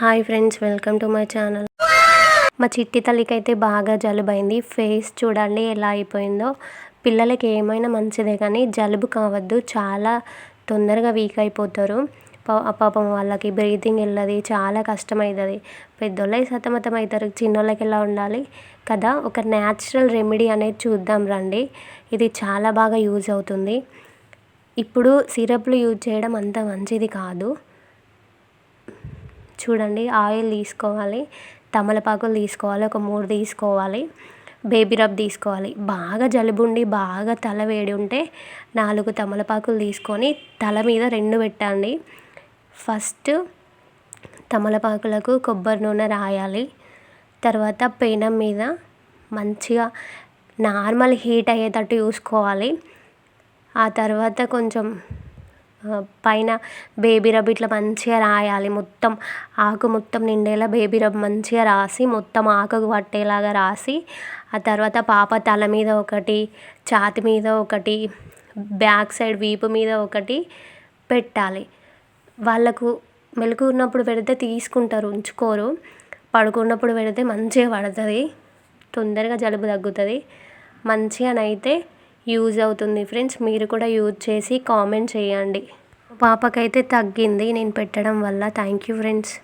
Hi friends welcome to my channel. మా చిట్టి తల్లికి అయితే బాగా జలుబైంది. ఫేస్ చూడండి ఎలా అయిపోయిందో. పిల్లలకి ఏమైనా మంచిదే కానీ జలుబు కావద్దు. చాలా తొందరగా వీక్ అయిపోతారు. పా- పాపం వాళ్ళకి బ్రీతింగ్ వెళ్ళదు చాలా కష్టమవుతుంది పెద్దోళ్ళకి సతమతం అవుతారు చిన్నోళ్ళకి ఎలా ఉండాలి కదా? ఒక న్యాచురల్ రెమెడీ అనేది చూద్దాం రండి. ఇది చాలా బాగా యూజ్ అవుతుంది. ఇప్పుడు సిరప్లు యూజ్ చేయడం అంత మంచిది కాదు. చూడండి ఆయిల్ తీసుకోవాలి తమలపాకులు తీసుకోవాలి ఒక మూడు తీసుకోవాలి బేబీ రబ్ తీసుకోవాలి. బాగా జలుబు ఉండి బాగా తల వేడి ఉంటే నాలుగు తమలపాకులు తీసుకొని తల మీద రెండు పెట్టండి. ఫస్ట్ తమలపాకులకు కొబ్బరి నూనె రాయాలి. తర్వాత పెనం మీద మంచిగా నార్మల్ హీట్ అయ్యేటట్టు చూసుకోవాలి. ఆ తర్వాత కొంచెం పైన బేబీ రబ్ ఇట్లా మంచిగా రాయాలి. మొత్తం ఆకు మొత్తం నిండేలా బేబీ రబ్ మంచిగా రాసి మొత్తం ఆకుకు పట్టేలాగా రాసి ఆ తర్వాత పాప తల మీద ఒకటి ఛాతి మీద ఒకటి బ్యాక్ సైడ్ వీపు మీద ఒకటి పెట్టాలి. వాళ్ళకు మెలకు ఉన్నప్పుడు పెడితే తీసుకుంటారు ఉంచుకోరు. పడుకున్నప్పుడు పెడితే మంచిగా పడుతుంది. తొందరగా జలుబు తగ్గుతుంది. మంచిగానైతే యూజ్ అవుతుంది. ఫ్రెండ్స్ మీరు కూడా యూజ్ చేసి కామెంట్ చేయండి. పాపకైతే తగ్గింది నేను పెట్టడం వల్ల. Thank you friends.